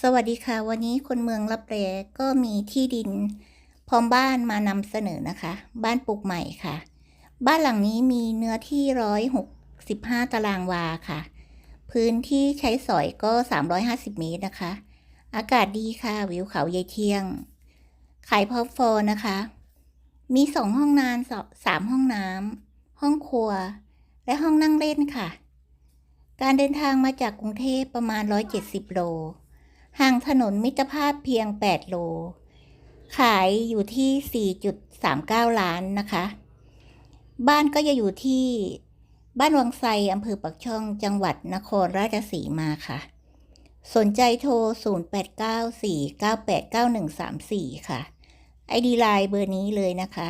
สวัสดีค่ะ วันนี้คนเมืองรับแรก็มีที่ดิน พร้อมบ้านมานำเสนอนะคะ บ้านปลูกใหม่ค่ะ บ้านหลังนี้มีเนื้อที่ร้อยหกสิบห้าตารางวาค่ะ พื้นที่ใช้สอยก็สามร้อยห้าสิบเมตรนะคะ อากาศดีค่ะ วิวเขายายเที่ยง ขายพร้อมฟอร์นะคะ มีสองห้องนานสามห้องน้ำห้องครัว และห้องนั่งเล่นค่ะ การเดินทางมาจากกรุงเทพประมาณ 170 โลห่างถ นนมิตรภาพเพียง 8 โล ขายอยู่ที่ 4.39 ล้านนะคะ บ้านก็จะอยู่ที่บ้านวังไซอำเภอปักช่องจังหวัดนครราชสีมาค่ะ สนใจโทร 0894989134 ค่ะ ไอดีไลน์เบอร์นี้เลยนะคะ